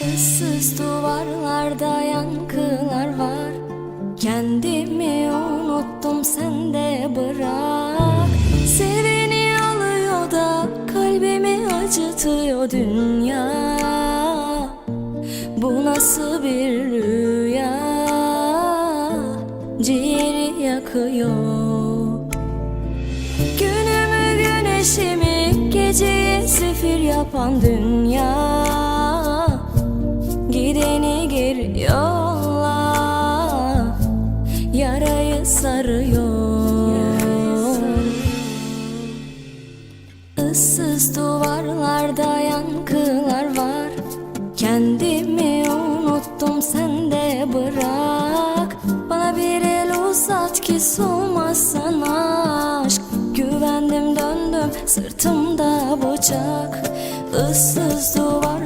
Issız duvarlarda yankılar var. Kendimi unuttum sen de bırak. Seveni alıyor da kalbimi acıtıyor dünya. Bu nasıl bir rüya? Ciğeri yakıyor. Günümü güneşimi geceyi zifir yapan dünya yolla Yarayı sarıyor. Issız duvarlarda yankılar var. Kendimi unuttum sen de bırak. Bana bir el uzat ki soğumazsan aşk. Güvendim döndüm sırtımda bıçak. Issız duvarlarda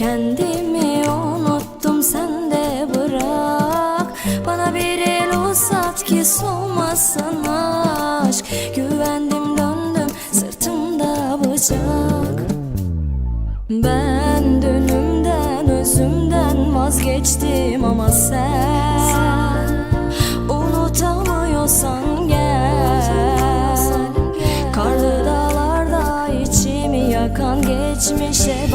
Kendimi unuttum sen de bırak. Bana bir el uzat ki soğumazsan aşk. Güvendim döndüm sırtımda bıçak. Ben dönümden özümden vazgeçtim ama sen Unutamıyorsan gel. Karlı dağlarda içimi yakan geçmişe